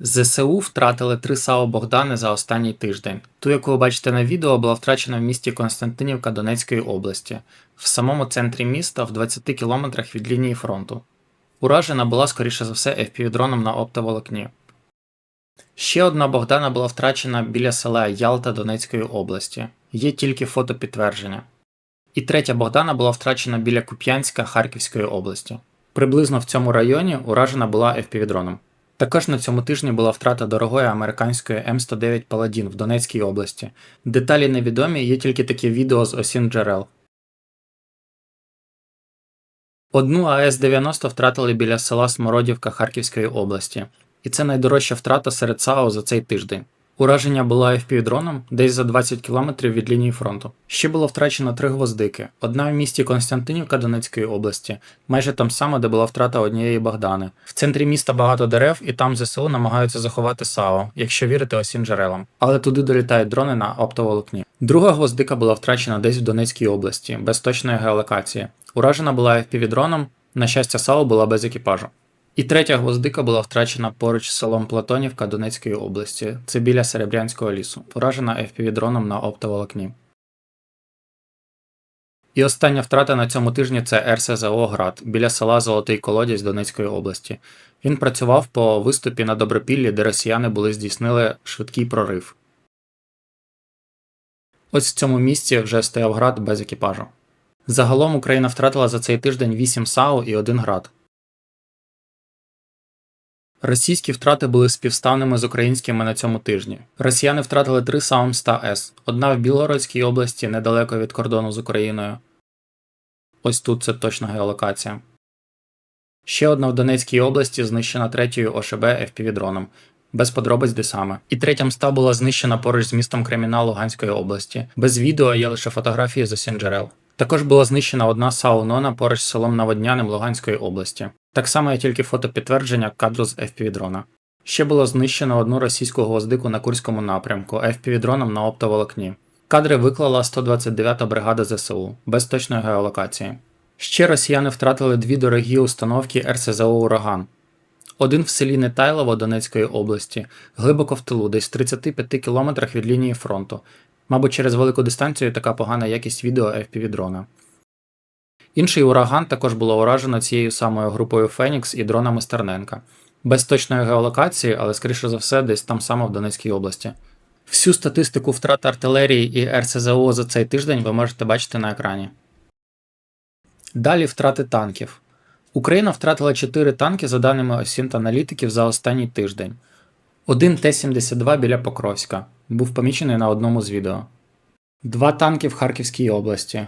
ЗСУ втратили три САУ Богдани за останній тиждень. Ту, яку ви бачите на відео, була втрачена в місті Константинівка Донецької області, в самому центрі міста в 20 кілометрах від лінії фронту. Уражена була, скоріше за все, FPV-дроном на оптоволокні. Ще одна Богдана була втрачена біля села Ялта Донецької області. Є тільки фото підтвердження. І третя Богдана була втрачена біля Куп'янська Харківської області. Приблизно в цьому районі уражена була FPV-дроном. Також на цьому тижні була втрата дорогої американської М109 Паладін в Донецькій області. Деталі невідомі, є тільки такі відео з осін джерел. Одну АС-90 втратили біля села Смородівка Харківської області, і це найдорожча втрата серед САУ за цей тиждень. Ураження було FPV-дроном десь за 20 км від лінії фронту. Ще було втрачено три гвоздики: одна в місті Константинівка Донецької області, майже там само, де була втрата однієї Богдани. В центрі міста багато дерев, і там ЗСУ намагаються заховати САО, якщо вірити осім джерелам. Але туди долітають дрони на оптоволокні. Друга гвоздика була втрачена десь в Донецькій області, без точної геолокації. Уражена була FPV-дроном, на щастя, САУ була без екіпажу. І третя гвоздика була втрачена поруч з селом Платонівка Донецької області. Це біля Серебрянського лісу, уражена FPV-дроном на оптоволокні. І остання втрата на цьому тижні це РСЗО Град біля села Золотий Колодязь Донецької області. Він працював по виступі на Добропіллі, де росіяни були здійснили швидкий прорив. Ось в цьому місці вже стояв град без екіпажу. Загалом Україна втратила за цей тиждень 8 САУ і 1 град. Російські втрати були співставними з українськими на цьому тижні. Росіяни втратили три саум 100 с одна в Білгородській області недалеко від кордону з Україною. Ось тут це точна геолокація. Ще одна в Донецькій області знищена третьою ОШБ FPV-дроном. Без подробиць де саме. І третя мста була знищена поруч з містом Креміна Луганської області. Без відео є лише фотографії з осін джерел. Також була знищена одна САУ Нона поруч з селом Наводняним Луганської області. Так само є тільки фото підтвердження кадру з FPV-дрона. Ще було знищено одну російську гвоздику на Курському напрямку FPV-дроном на оптоволокні. Кадри виклала 129-та бригада ЗСУ без точної геолокації. Ще росіяни втратили дві дорогі установки РСЗО Ураган. Один в селі Нетайлово Донецької області, глибоко в тилу, десь в 35 кілометрах від лінії фронту. Мабуть, через велику дистанцію така погана якість відео FPV-дрона. Інший ураган також було уражено цією самою групою Фенікс і дронами Стерненка. Без точної геолокації, але скоріше за все, десь там само в Донецькій області. Всю статистику втрат артилерії і РСЗО за цей тиждень ви можете бачити на екрані. Далі втрати танків. Україна втратила 4 танки за даними осінт аналітиків за останній тиждень. Один Т-72 біля Покровська був помічений на одному з відео. Два танки в Харківській області.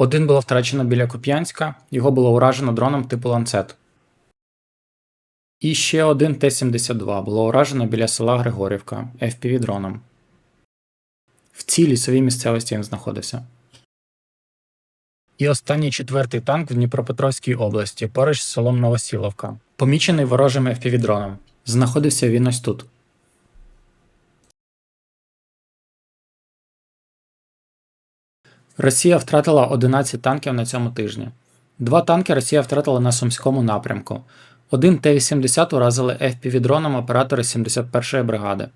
Один було втрачено біля Куп'янська, його було уражено дроном типу ланцет. І ще один Т-72 було уражено біля села Григорівка FPV дроном. В цій лісовій місцевості він знаходився. І останній четвертий танк в Дніпропетровській області поруч з селом Новосіловка. Помічений ворожим FPV дроном. Знаходився він ось тут. Росія втратила 11 танків на цьому тижні. Два танки Росія втратила на Сумському напрямку. Один Т-80 уразили FPV-дроном оператори 71-ї бригади.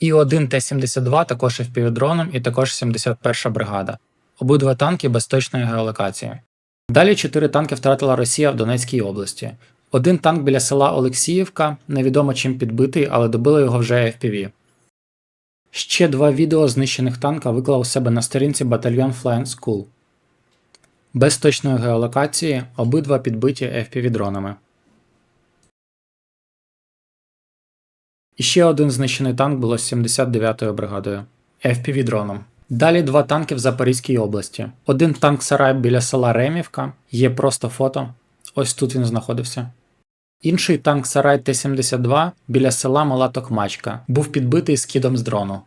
І один Т-72 також FPV-дроном і також 71 бригада. Обидва танки без точної геолокації. Далі чотири танки втратила Росія в Донецькій області. Один танк біля села Олексіївка, невідомо чим підбитий, але добили його вже FPV. Ще два відео знищених танка виклав у себе на сторінці батальйон Flying School. Без точної геолокації обидва підбиті FPV-дронами. Ще один знищений танк було з 79-ю бригадою FPV-дроном. Далі два танки в Запорізькій області. Один танк Сарай біля села Ремівка, є просто фото. Ось тут він знаходився. Інший танк Сарай Т-72 біля села Мала Токмачка був підбитий скидом з дрону.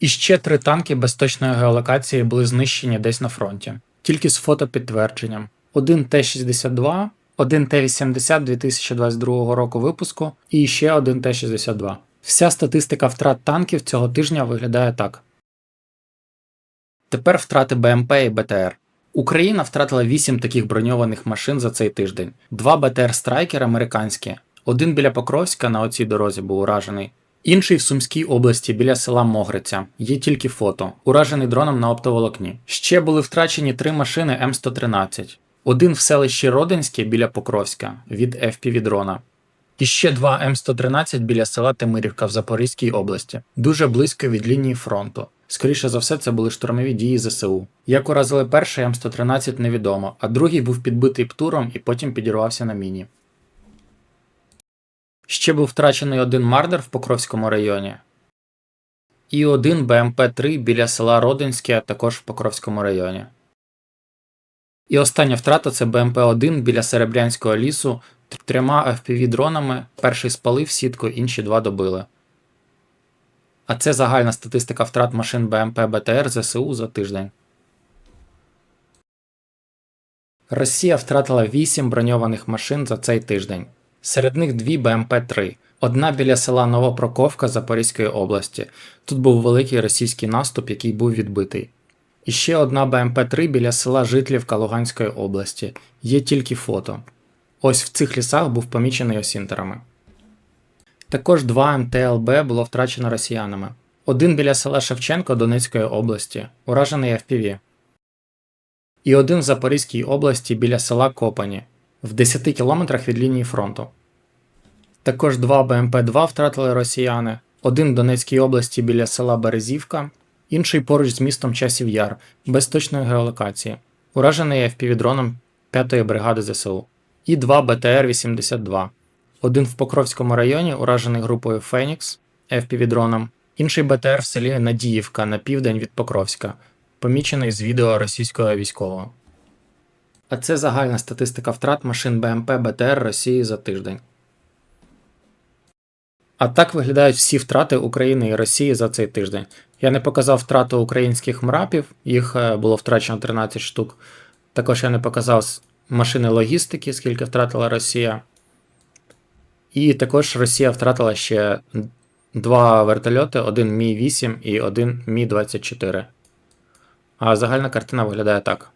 І ще три танки без точної геолокації були знищені десь на фронті, тільки з фотопідтвердженням. Один Т-62, один Т-80 2022 року випуску і ще один Т-62. Вся статистика втрат танків цього тижня виглядає так. Тепер втрати БМП і БТР. Україна втратила 8 таких броньованих машин за цей тиждень. Два БТР Страйкер американські, один біля Покровська на оцій дорозі був уражений. Інший в Сумській області біля села Могриця. Є тільки фото, уражений дроном на оптоволокні. Ще були втрачені три машини М113. Один в селищі Родинське біля Покровська від FPV дрона. І ще два М113 біля села Темирівка в Запорізькій області, дуже близько від лінії фронту. Скоріше за все, це були штурмові дії ЗСУ. Як уразили перший М113 невідомо, а другий був підбитий птуром і потім підірвався на міні. Ще був втрачений один мардер в Покровському районі. І один БМП-3 біля села Родинське, також в Покровському районі. І остання втрата це БМП-1 біля Серебрянського лісу трьома FPV-дронами. Перший спалив сітку, інші два добили. А це загальна статистика втрат машин БМП БТР ЗСУ за тиждень. Росія втратила 8 броньованих машин за цей тиждень. Серед них дві БМП-3. Одна біля села Новопроковка Запорізької області. Тут був великий російський наступ, який був відбитий. І ще одна БМП-3 біля села Житлівка Луганської області. Є тільки фото. Ось в цих лісах був помічений осінтерами. Також два МТЛБ було втрачено росіянами. Один біля села Шевченко Донецької області, уражений FPV. І один в Запорізькій області біля села Копані, в 10 кілометрах від лінії фронту. Також два БМП-2 втратили росіяни, один в Донецькій області біля села Березівка, інший поруч з містом Часів Яр, без точної геолокації, уражений FPV-дроном 5-ї бригади ЗСУ, і два БТР-82. Один в Покровському районі, уражений групою Фенікс FPV-дроном, інший БТР в селі Надіївка на південь від Покровська, помічений з відео російського військового. А це загальна статистика втрат машин БМП БТР Росії за тиждень. А так виглядають всі втрати України і Росії за цей тиждень. Я не показав втрату українських мрапів, їх е, було втрачено 13 штук. Також я не показав машини логістики, скільки втратила Росія. І також Росія втратила ще два вертольоти: один Мі 8 і один Мі 24. А загальна картина виглядає так.